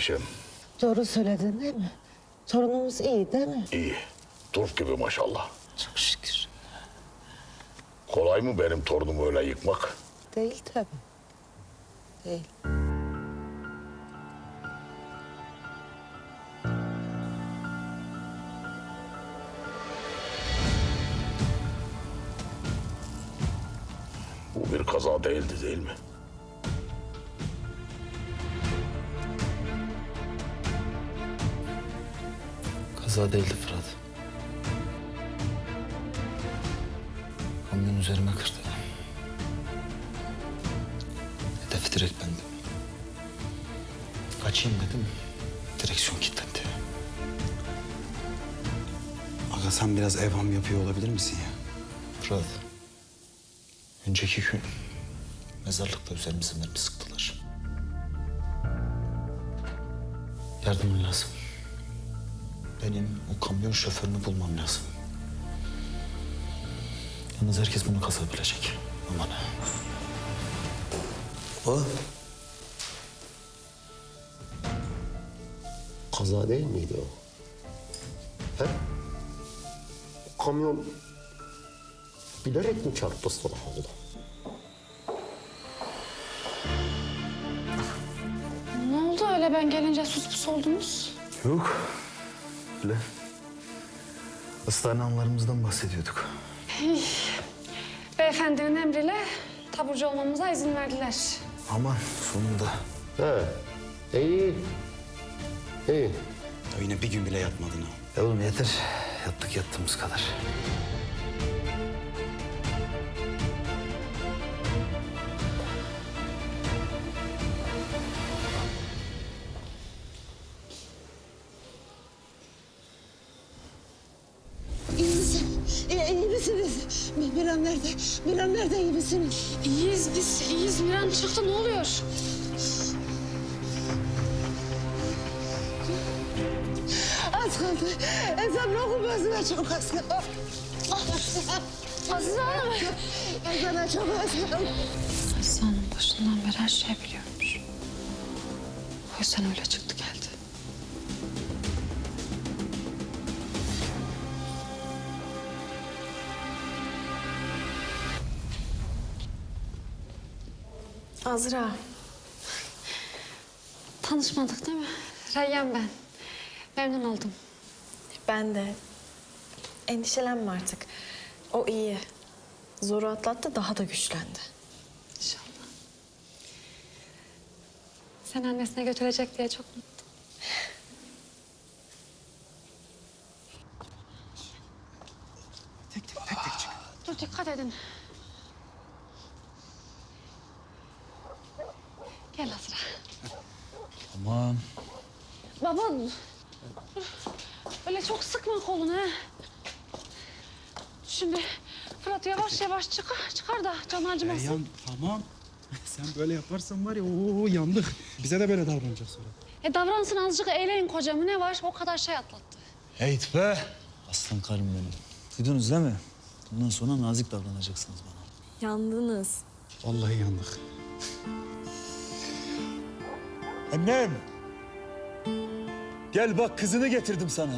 Ayşem. Doğru söyledin değil mi? Torunumuz iyi değil mi? İyi. Turp gibi maşallah. Çok şükür. Kolay mı benim torunumu öyle yıkmak? Değil tabii. Değil. Bu bir kaza değildi değil mi? Kaza değildi Fırat. Kamyon üzerime kırdı. Hedefi direkt bendim. Kaçayım dedim. Direksiyon kilitlendi. Aga sen biraz evham yapıyor olabilir misin ya? Fırat. Önceki gün mezarlıkta üzerimize mermi sıktılar. Yardımın lazım. Benim o kamyon şoförünü bulmam lazım. Yalnız herkes bunu kaza bilecek. Aman. O kaza değil miydi o? He? Kamyon bilerek mi çarptı sana oldu? Ne oldu öyle ben gelince sus pus oldunuz? Yok. Öyle. Hastane anılarımızdan bahsediyorduk. Beyefendinin emriyle taburcu olmamıza izin verdiler. Aman sonunda. He. İyi. İyi. Ya yine bir gün bile yatmadın ha. Ya oğlum yeter. Yattık yattığımız kadar. Nerede? Miran nerede iyi misiniz? İyiyiz biz, iyiyiz. Miran çıktı ne oluyor? Az kaldı. Ezan okunmasına çok az kaldı. Azize Hanım. Ezana çok az kaldı. Hanım başından beri her şeyi biliyormuş. O yüzden öyle çıktı Azra. Tanışmadık değil mi? Reyyan ben. Memnun oldum. Ben de. Endişelenme artık. O iyi. Zoru atlattı daha da güçlendi. İnşallah. Sen annesine götürecek diye çok mutluyum. Tek tek tek tek çık. Dur dikkat edin. Gel Azra. Aman. Dur. Öyle çok sıkma kolunu ha. Şimdi Fırat yavaş yavaş çıkar, çıkar da can acımasın. Reyhan tamam. Sen böyle yaparsan var ya oo yandık. Bize de böyle davranacak sonra. E davransın azıcık eğleyin kocamı ne var? O kadar şey atlattı. Heyt be. Aslan karım benim. Duydunuz değil mi? Bundan sonra nazik davranacaksınız bana. Yandınız. Vallahi yandık. Annem. Gel bak kızını getirdim sana.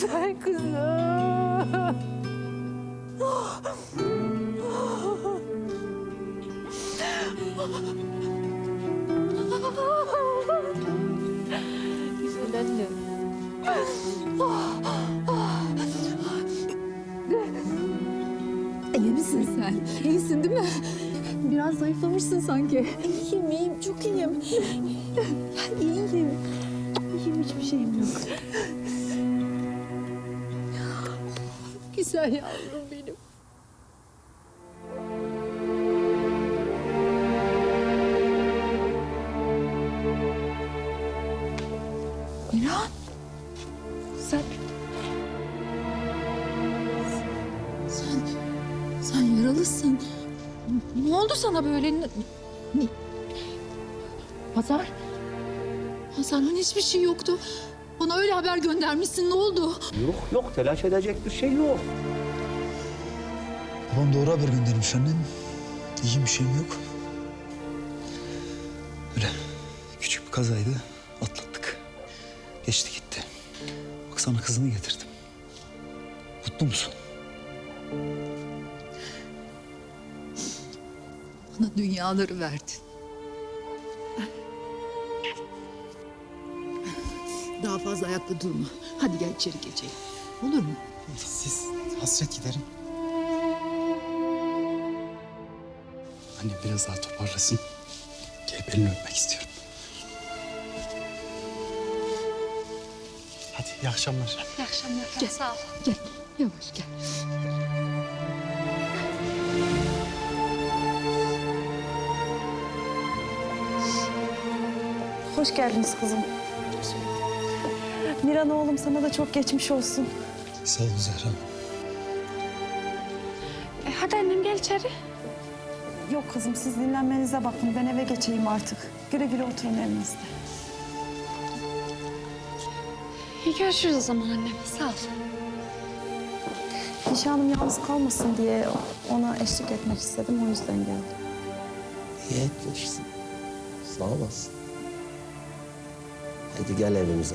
Güzel kızım. Güzel annem. İyi misin sen? İyisin değil mi? Biraz zayıflamışsın sanki. İyiyim, iyiyim, çok iyiyim. İyiyim. İyiyim, hiçbir şeyim yok. Güzel yavrum benim. Miran. Sen... Sen... Sen yaralısın. Ne oldu sana böyle? Ne... Hazar. Hazar'ın hiçbir şey yoktu. Bana öyle haber göndermişsin. Ne oldu? Yok yok telaş edecek bir şey yok. Babam doğru haber göndermiş annem. İyiyim bir şeyim yok. Öyle küçük bir kazaydı. Atlattık. Geçti gitti. Bak sana kızını getirdim. Mutlu musun? Bana dünyaları verdin. Daha fazla ayakta durma. Hadi gel içeri geçelim. Olur mu? Siz hasret giderin. Anne biraz daha toparlasın. Gelip elini öpmek istiyorum. Hadi iyi akşamlar. İyi akşamlar. Sağ ol. Gel. Yavaş gel. Hoş geldiniz kızım. Miran oğlum sana da çok geçmiş olsun. Sağ ol Zehra. E, hadi annem gel içeri. Yok kızım siz dinlenmenize bakın. Ben eve geçeyim artık. Güle güle oturun evinizde. İyi görüşürüz o zaman annem. Sağ ol. Nişanım yalnız kalmasın diye ona eşlik etmek istedim. O yüzden geldim. İyi etmişsin. Sağ olasın. Hadi gel evimize.